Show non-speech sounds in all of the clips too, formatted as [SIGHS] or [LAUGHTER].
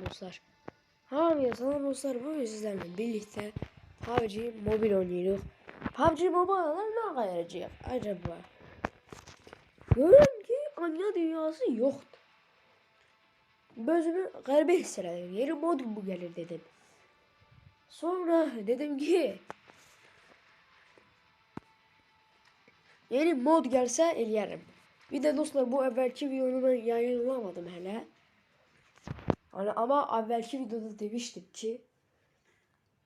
dostlar. Hamıya salam dostlar. Bugün sizlerle birlikte PUBG mobil oynuyoruz. PUBG mobile'lar ne kayıracak acaba? Görüyorum ki anya dünyası yoktu. Gözümü garip hissederdim. Yeni mod bu gelir dedim. Sonra dedim ki yeni mod gelse eleyerim. Bir de dostlar bu evvelki videonu ben yayınlamadım hele. Hani ama evvelki videoda demiştim ki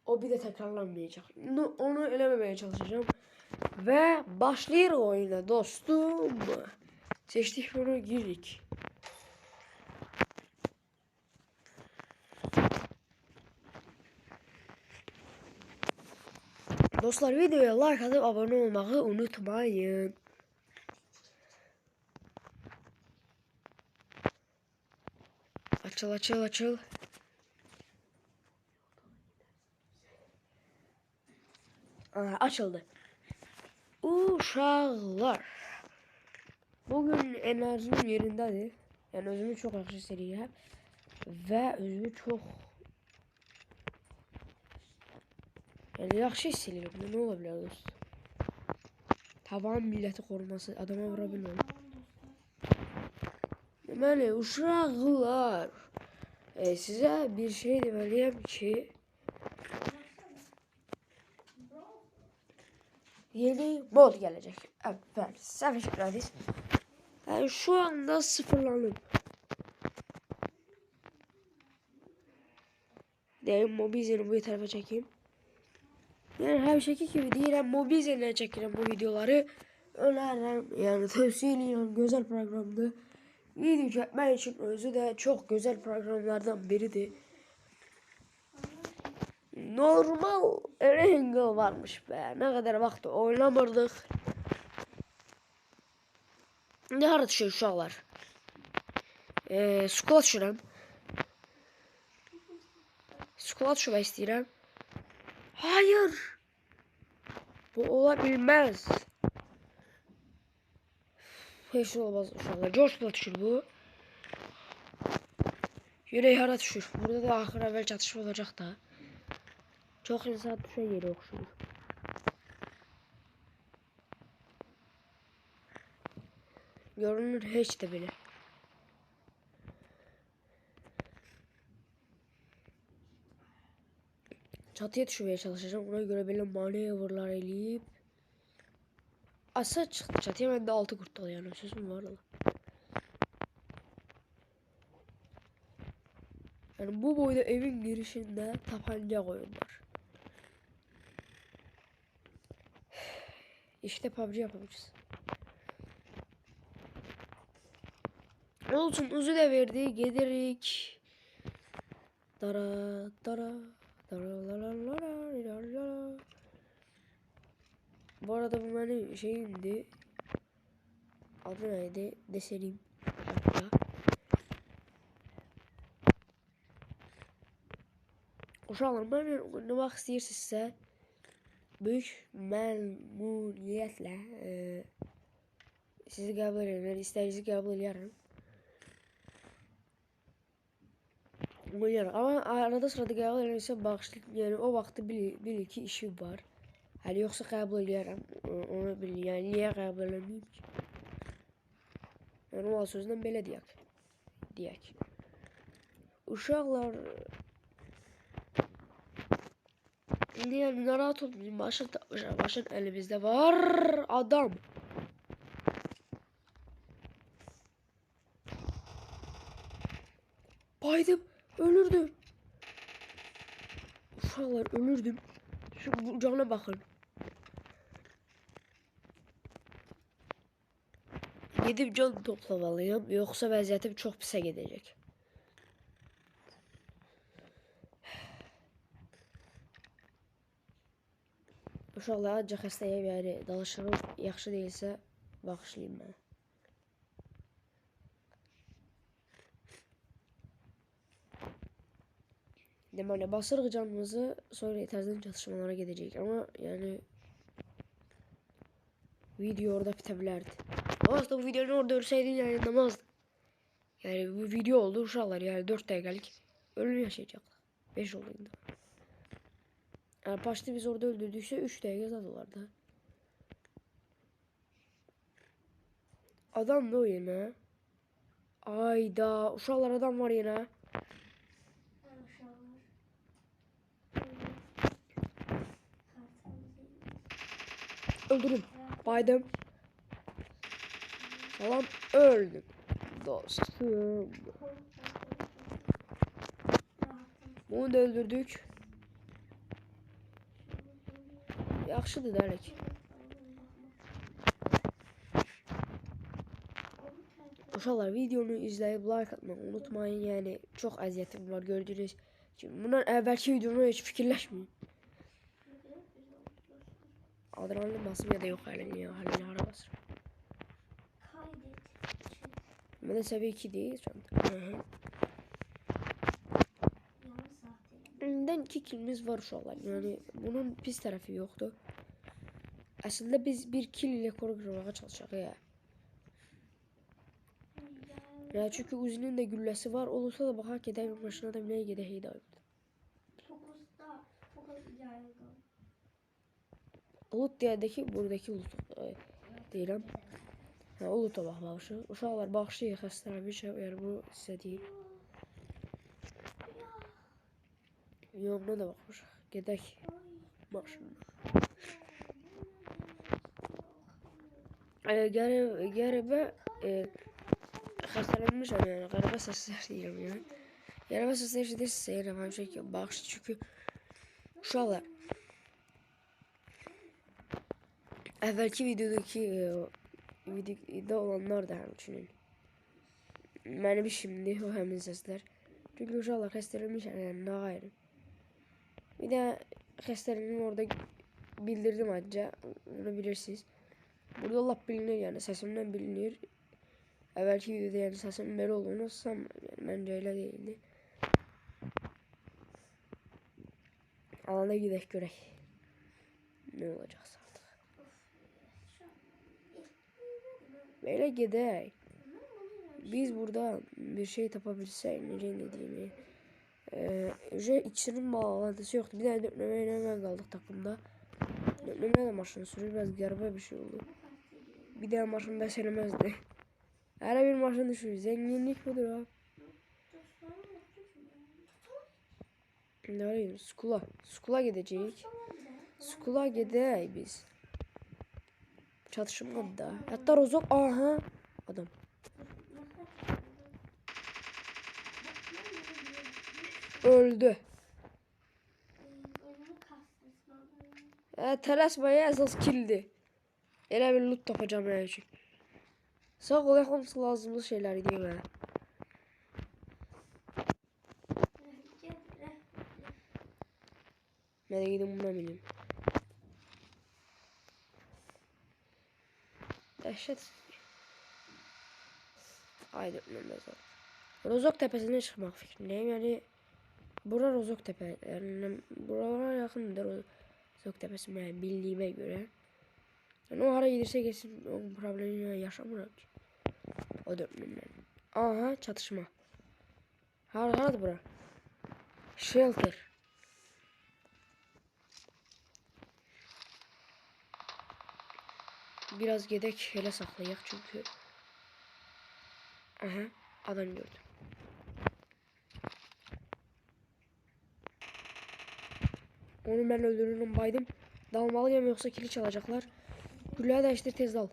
o bir de tekrarlanmayacak. Onu, onu elememeye çalışacağım. Ve başlıyor oyuna dostum. Seçtik bunu girdik. Dostlar videoya like atıp abone olmayı unutmayın. Açıl açıl açıl. Aa, açıldı. Uşaqlar. Bugün enerjim yerindedir. Yani özümü çok yaxşı hissediyorum. Ve özümü çok yani yaxşı hiss edirəm. Ne ola bilər dost? Taban milləti koruması adama vura bilməm. Deməli, uşaqlar. E, sizə bir şey deməliyəm ki, yeni mod gelecek. Evet, Savage Gradis. Yani şu anda sıfırlandım. Deyim Mobizen'i bu tarafa çekeyim. Yani her şekil gibi deyirəm Mobizen'den çəkirəm bu videoları. Önərirəm, yəni tövsiyə edirəm, gözəl proqramdır. Video çəkmək üçün özü də çox gözəl proqramlardan biridir. Normal Erangel varmış be. Ne kadar vakti oynamırdık. Ne ara düşüyor uşaqlar? Eee, squat düşürəm. Squat düşürmək istəyirəm. Hayır. Bu ola bilməz. Nə olmaz uşaqlar. George düşür bu. Yürek hara düşür. Burada da axır əvvəl çatışma olacaq da. Çok insan düşe yeri okşuyor. Görünür hiç de bile. Çatıya düşmeye çalışacağım. Ona göre böyle manevralar eleyip. Asa çıktı çatıya ben de altı kurtladı yani. Sözüm var lan. Yani bu boyda evin girişinde tapanca koyuyorlar. [SIGHS] İşte PUBG yapamayacağız. Olsun uzu da verdi. Gelirik. Dara dara dara la la la la. Bu arada bu benim şeyimdi. Adı neydi? Desenim. Hatta. Uşaqlar, mən oynamaq istəyirsinizsə, böyük məmnuniyyətlə e, sizi qəbul edirəm, istəyinizi qəbul edərəm. Oynayarım. Amma arada sırada qəbul edirəmsə bağışlayın. Yəni o vaxtı bil, bil ki işim var. Hələ yoxsa qəbul edərəm. Onu bilin. Yəni niyə qəbul eləməyim ki? Yəni o sözlə belə deyək. Deyək. Uşaqlar Niye narahat olmayayım? Başın, başın elimizde var adam. Baydım. Ölürdüm. Uşaqlar ölürdüm. Şu cana bakın. Gidip can toplamalıyım. Yoksa vəziyyətim çox pisə gedəcək. Uşaqlar acı xəstəyəm, yəni danışığım yaxşı deyilsə bağışlayın mənə. Deməli, basırıq canımızı, sonra yetərdən çatışmalara gedəcəyik. Amma yəni video orada bitə. Aslında bu videonu orada ölsəydim yayınlamazdım. Yəni bu video oldu uşaqlar, yəni 4 dəqiqəlik ölüm yaşayacaklar. 5 olayında. Yani başta biz orada öldürdükse 3 dakika zadılardı. Adam da o yine. Ayda uşaklar adam var yine. Öldürün. Baydım. Falan öldüm. Dostum. Bunu da öldürdük. Yaxşıdır dəlik. Uşaqlar videonu izləyib like atmayı unutmayın. Yəni çox əziyyətim var gördüyünüz kimi. Bundan əvvəlki videonu heç fikirləşməyin. Adrenalin basım ya da yox hələ ya hələ hara basır. Məndə səviyyə 2 deyil şu anda. Önden iki kilimiz var uşaqlar. Yəni bunun pis tərəfi yoxdur. Əslində biz bir kill ilə rekoru qırmağa çalışaq ya. Ya çünki Uzi'nin də gülləsi var. Olursa da baxaq gedək maşına da minək gedək heyday. Ulut deyəndə ki, buradakı Ulut e, deyirəm. Hə, Ulut'a bax baxışı. Uşaqlar bağışlayın xəstələnmişəm. Yəni bu sizə deyim. Yoluna da baxmışıq. Gedək maşınla. E, qərib, qəribə e, xəstələnmişəm yəni. Qəribə səslər deyirəm yəni. Qəribə səslər eşidirsinizsə yəni həmişə ki, bağış çünki uşaqlar əvvəlki videodakı e, videoda olanlar da həmçinin mənim işimdir o həmin səslər. Çünki uşaqlar xəstələnmişəm yəni nə qayırım. Bir de xəstəliyimi orada bildirdim ancaq. Onu bilirsiniz. Burada lap bilinir yəni səsimdən bilinir. Əvvəlki videoda yəni səsim belə olduğunu sanmıram. Yəni məncə elə deyildi. Alana gedək görək. Nə olacaqsa Belə gedək. Biz burada bir şey tapa bilsək, necə dediyimi. Ee, J ikisinin bağlantısı yoktu. Bir tane dörtleme ile hemen kaldık takımda. Dörtleme de maşını sürüyor. Biraz garip bir şey oldu. Bir daha maşını da sevmezdi. Her bir maşını düşürüyor. Zenginlik budur abi. Ne arayayım? Skula. Skula gidecek. Skula gideyiz biz. Çatışma da. Hatta Rozok. Aha. Adam. Öldü. E, tələsməyə əsas kildi. Elə bir loot tapacağım yəni üçün. Sağ ol, hamısı lazımlı şeylər idi mənə. Mən də gedim buna minim. Dəhşət. Haydi, zor. Rozok tepesine çıkmak fikrindeyim. Yani bura Rozok tepe. Yani buralara yakındır Rozok tepesi ben bildiğime göre. Yani o ara giderse kesin o problemi yaşamıram ki. O dörtlümden. Aha çatışma. Har harada bura? Shelter. Biraz gedek hele saklayak çünkü. Aha adam gördüm. Onu ben öldürürüm baydım. Dalmalıyım yoksa kili çalacaklar. Gülleri değiştir tez dal.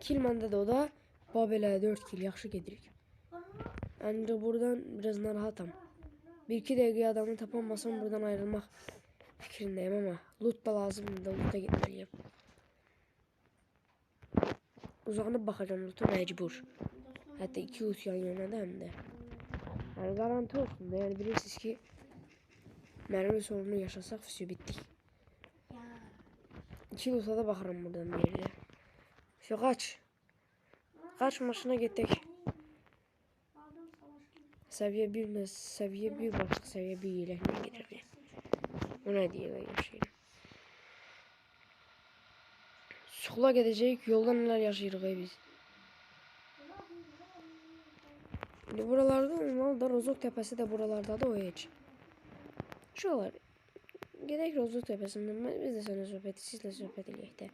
Kill məndə də o da Babelə 4 kill yaxşı gedirik. Ancaq buradan biraz narahatam. Bir iki dəqiqə adamı tapamasam buradan ayrılmaq fikrindeyim ama loot da lazımdır da loot'a gitmeliyim. Uzanıp bakacağım loot'a mecbur. Hatta iki loot yan yana da hem de. Yani garanti olsun da yani bilirsiniz ki mermi sorunu yaşasak füsü bittik. İki loot'a da bakarım buradan bir yere. Şu kaç. Kaç maşına gittik. Seviye 1 ile seviye 1 başlık seviye 1 ile gidelim. O ne diye ben yaşayayım. Sukula gidecek yolda neler yaşayırıq biz. İndi buralarda olmalı da Rozok Tepesi de buralarda da o heç. Şuralar. Gedək Rozok Tepesindən mən- biz də sənə söhbət, sizlə söhbət eləyək də.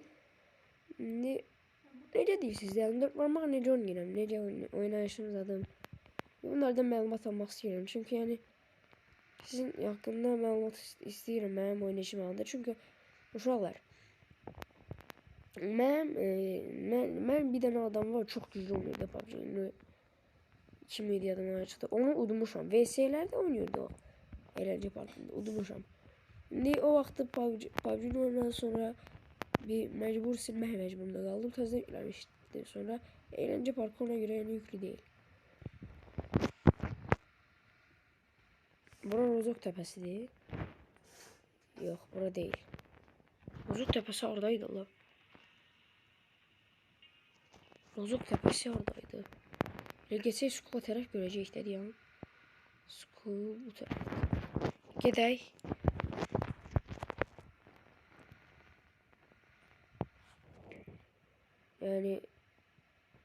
Necə deyirsiniz? Yəni dörd barmaq necə oynayıram? Necə oyn- oynayışım zadım? Bunlardan məlumat almaq istəyirəm. Çünki yəni sizin haqqında məlumat ist- istəyirəm mənim oynayışım haqqında. Çünki uşaqlar Mənim, e, mən, mən bir dənə adam var, çox güclü oynayırdı PUBG-ni. Kim idi yadıma çıxdı. Onu udmuşam. VS-lərdə oynayırdı o. Eğlence parkında udmuşam. İndi o vaxtı PUBG, PUBG-ni sonra bir məcbur silmək məcburunda qaldım. Təzə yükləmişdim. Sonra eğlence parkı ona görə yəni yüklü deyil. Bura Rozok Tepesidir. Yox, bura deyil. Rozok Tepesi oradaydı Allah. Rozok tepesi oradaydı. Geçsek skula taraf görecek dedi ya. Skul bu taraf. Gedək. Yani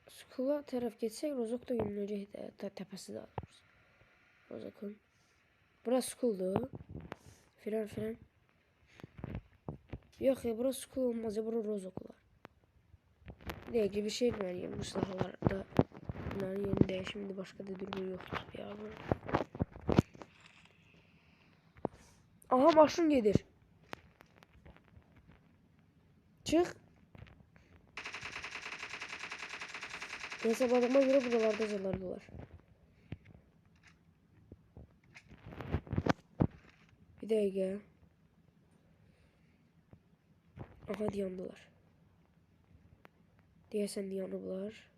skula taraf geçsek Rozok da de te- tepesi daha doğrusu. Rozok'un. Burası skuldu. Filan filan. Yok ya burası skul olmaz ya burası Rozok var. Ne gibi şey var ya bu sahalarda bunların yerinde şimdi başka da durumu yoktur ya. Aha maşın gelir. Çık. Hesapladığıma göre buralarda zalardılar. Bir dakika. Aha yandılar. Deyəsən yanıblar.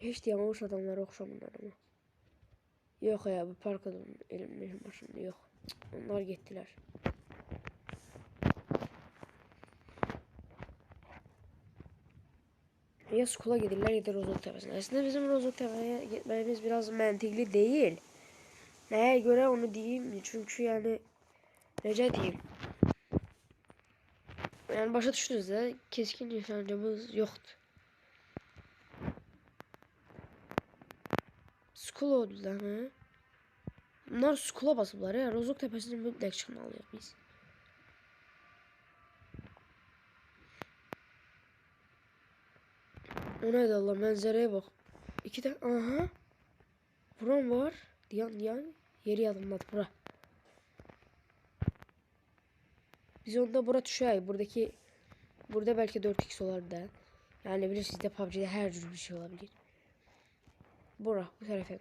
Heç dayanmış adamlara oxşamırlar ama. Yox ya bu parka da elimdə maşın yox. Onlar getdilər. Ya skula gedirlər ya da Rozok təpəsinə. Əslində bizim Rozok təpəyə getməyimiz biraz məntiqli deyil. Nəyə görə onu deyim? Çünki yəni necə deyim? Yani başa düştünüz de keskin nişancımız yoktu. Skul oldular ha. Bunlar skula basıblar ya. Rozok tepesini mütləq çıxmalıyıq biz. O nədir Allah mənzərəyə bax. İki də aha. Buram var. Diyan diyan. Yeri yadımdadır bura. Biz onda bura düşək. Buradaki burada belki 4x olar da. Yani bilirsiniz de PUBG'de her türlü bir şey olabilir. Bura bu tarafa.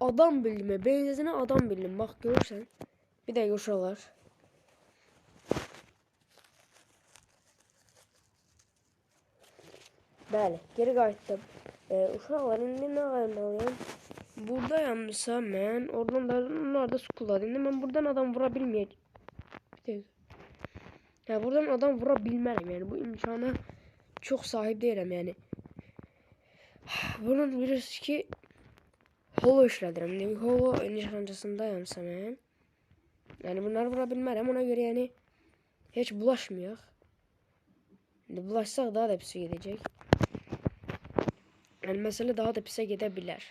Adam bildim. Benzesine adam bildim. Bak görürsen. Bir de uşaqlar. Bəli, geri qayıtdım. Ee, uşaqlar indi nə qaymalıyam? Burada yanmışsa mən, oradan da onlar da sukuladı. İndi mən buradan adam vura bilməyəcəm. Ya buradan adam vura bilmərəm. Yəni bu imkana çox sahib deyiləm yəni. Bunun bilirsiniz ki holo işlədirəm. İndi holo nişancasındayamsa mən. Yəni bunları vura bilmərəm. Ona görə yəni heç bulaşmayaq. İndi bulaşsaq daha da pisə gedəcək. Yəni məsələ daha da bilər.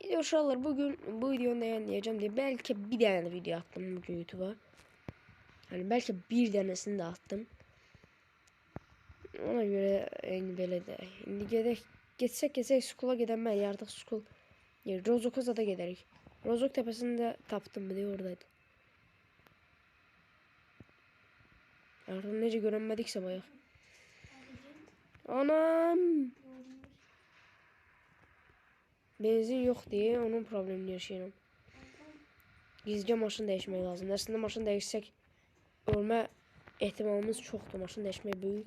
İyi uşaqlar bugün bu videonu yayınlayacağım diye belki bir tane de video attım bugün YouTube'a. Yani belki bir tanesini de attım. Ona göre yani böyle de. Şimdi gedək, getsək getsək skula gedən mən artıq skul. Yani Rozok'a da gedərik. Rozok tepesinde tapdım bir de oradaydı. Artıq necə görünmədiksə bayaq. Anam. Benzin yok diye onun problemini yaşıyorum. Gizlice maşın değişmek lazım. Aslında maşın değişsek ölme ihtimalimiz çoktu. Maşın değişmek büyük.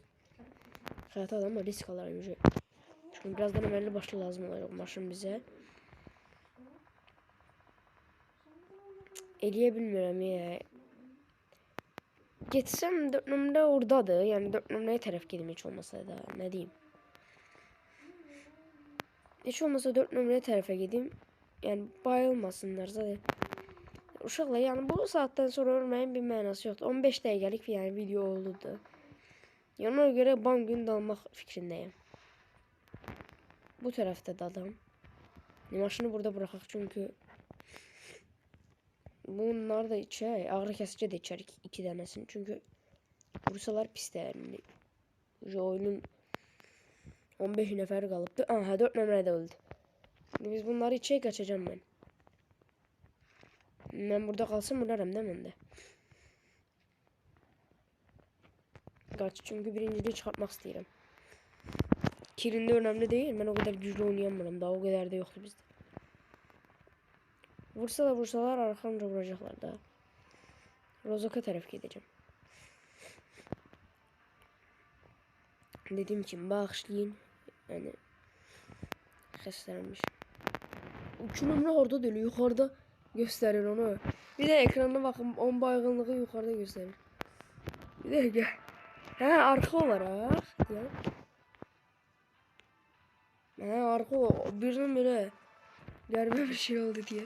Hayata adam da risk önce. Çünkü birazdan emelli başlı lazım olacak maşın bize. Eləyə bilmirəm ya. Getsem dört numara oradadır. Yani dört numaraya taraf gedim hiç olmasa da diyeyim. Hiç olmasa dört numaraya tarafa gideyim. Yani bayılmasınlar zaten. Uşaqlar yani bu saatten sonra ölmeyin bir mənası yoxdur. 15 dəqiqəlik yani video oldu da. Yəni ona görə ban gün dalmaq fikrindəyim. Bu tərəfdə də adam. Maşını burada bıraxaq çünki bunlar da içək. Ağrı kəsici də içərik iki dənəsini. Çünki vursalar pisdir. Yəni, oyunun 15 nəfər qalıbdı. Aha 4 nömrə də öldü. Şimdi biz bunları içək qaçacağam mən. Ben burada kalsam vurarım değil mi ben de? Kaç çünkü birinciliği çıkartmak istedim. Kilinde önemli değil. Ben o kadar güçlü oynayamıyorum. Daha o kadar da yoktu bizde. Vursalar vursalar arkamda vuracaklar da. Rozok'a taraf gideceğim. Dediğim için bağışlayın. Yani göstermiş. Uçurumlu orada değil yukarıda gösterir onu. Bir de ekranda bakın on baygınlığı yukarıda gösterir. Bir de gel. He arka olarak ya. He arka birden bire garip bir şey oldu diye.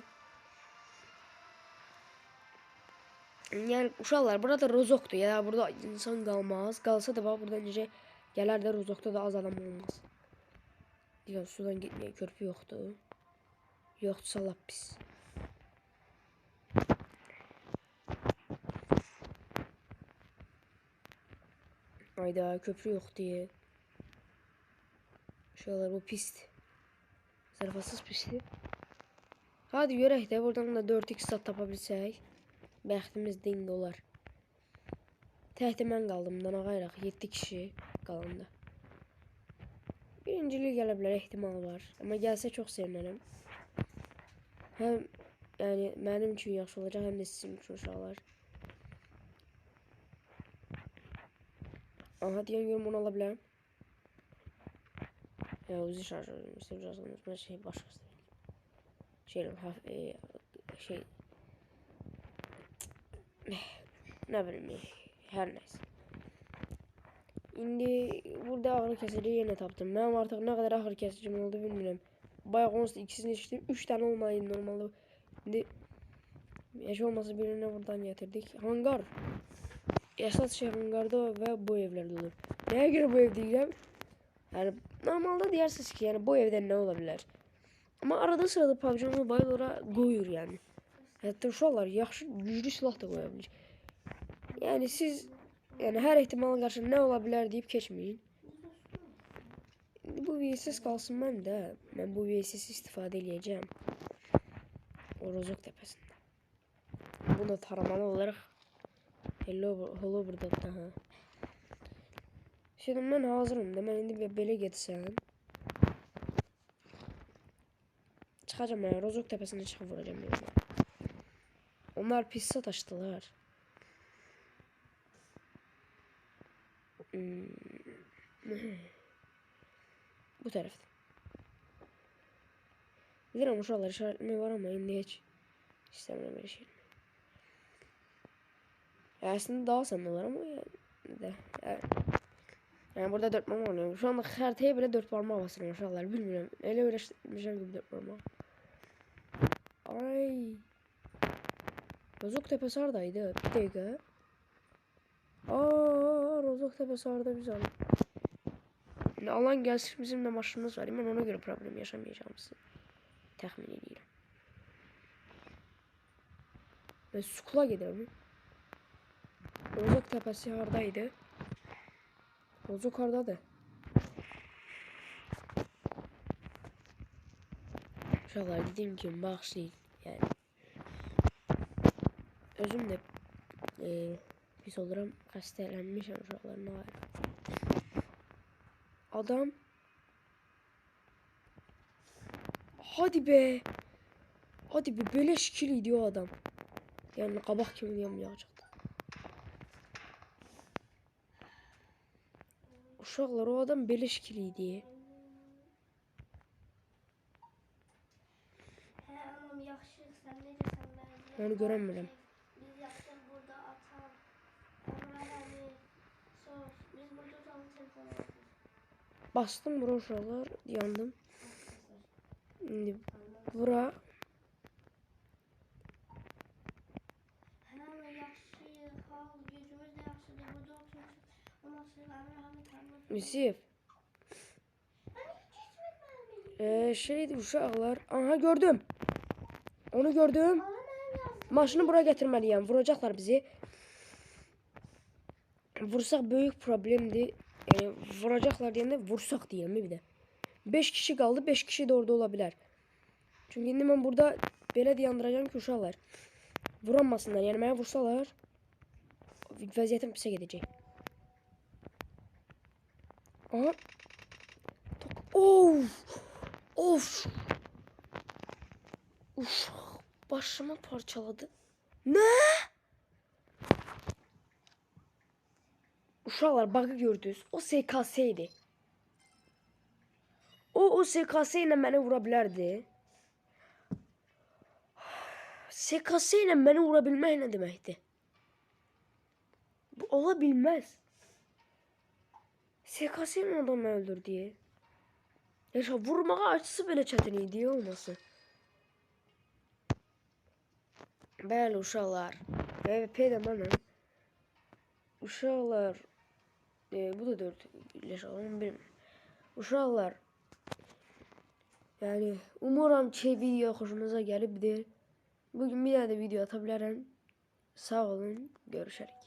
Yani uşaqlar burada rozokdur ya burada insan qalmaz. Qalsa da bax burada necə gələr də da az adam olmaz. Digər sudan getməyə körpü yoxdur. Yoxdursa lap pis. Hayda köprü yok diye. Şuralar bu pist. Zarafasız pisti. Hadi yürek de buradan da 4x sat tapabilsək. Bəxtimiz ding olar. Təhdə mən qaldım. Dana qayraq 7 kişi qalanda. Birincilik gələ bilər ehtimal var. Amma gəlsə çox sevinərəm. Həm yəni mənim üçün yaxşı olacaq, həm də sizin üçün uşaqlar. Aha diyen yorum onu alabilirim. Ya uzi şarj ediyorum. İşte biraz unutma şey başkası. Şey haf e, şey ne bileyim e, her İndi burada ağrı kesici yine taptım. Ben artık ne kadar ağrı kesicim oldu bilmiyorum. Bayağı konusunda ikisini içtim. Üç tane olmayın normalde. Şimdi yaş olması birine buradan getirdik. Hangar. Esas şey hangarda ve bu evlerde olur. Neye göre bu ev diyeceğim? Yani normalde dersiniz ki yani bu evde ne olabilir? Ama arada sırada PUBG Mobile ora koyur yani. Hatta uşaqlar yaxşı güclü silah da qoya bilir. Siz yani her ihtimala karşı ne olabilir deyip geçmeyin. Bu VSS kalsın ben de. Ben bu VSS istifade edeceğim. O Rozok tepesinde. Bunu da taramalı olarak Hello, hello burada da ha. Şimdi ben hazırım. Demen indi bir bele geçsen. Çıkacağım ya. Rozok tepesine çıkıp vuracağım. Yani. Onlar pis sataştılar. [CLEARS THROAT] Bu tarafta. Bilirim uşaqlar işaretleme var ama indi hiç istemiyorum öyle şey. Ya aslında daha sanırlar ama yani de. Yani, yani burada dört parmak oynuyorum. Şu anda haritaya bile dört parmak basıyorum uşaqlar. Bilmiyorum. Öyle öğretmişim gibi dört parmak. Ay. Rozok tepesi oradaydı. Bir dakika. Aa, Rozok tepesi orada güzel. Şimdi alan gelsin bizim de maşınımız var. Ben ona göre problem yaşamayacağımızı tahmin ediyorum. Ve Sukula gidelim. Rozok tepesi oradaydı. Rozok oradadır. Uşaqlar dediyim ki bağışlayın yani. Özüm de e, pis olurum. Xəstələnmişəm uşaqlar nə var. Adam Hadi be. Hadi be böyle şekil idi o adam. Yani qabaq kimi yamayacaqdı. Uşaqlar o adam belə şekil idi. Yaxşı, sən necəsən? Onu görənmirəm. Biz yaxşı burada atam. Amma Bastım bura uşaqlar, yandım. İndi bura Hələ yaxşı, hal, gücümüz də yaxşıdır. Burada oturmuşuq. Ondan sonra Hamid Hamid. Yusif. Hani keçmir mənim. Ee, şeydi uşaqlar. Aha gördüm. Onu gördüm. Maşını buraya getirmeliyim. Vuracaklar bizi. Vursak büyük problemdi. Yani vuracaklar diye de vursak diyelim mi bir de. 5 kişi kaldı. 5 kişi de orada olabilir. Çünkü şimdi ben burada böyle dayandıracağım ki uşaqlar. Vurammasınlar. Yani bana vursalar vəziyyətim pisə gedəcək. Aha. Of. Of. Uşaq başımı parçaladı. Ne? Uşaqlar bağı gördünüz. O SKS idi. O o SKS ilə məni vura bilərdi. SKS ilə məni vura bilmək nə deməkdir? Bu ola bilməz. SKS ilə adam məni öldürdü. Yaşa vurmağa açısı belə çətin idi olması. Bəli uşaqlar. PvP də mənəm. Uşaqlar e, bu da 4 leş alın bilmir. Uşaqlar Yəni umuram ki video xoşunuza gəlibdir. Bugün bir dənə də video ata bilərəm. Sağ olun, görüşərik.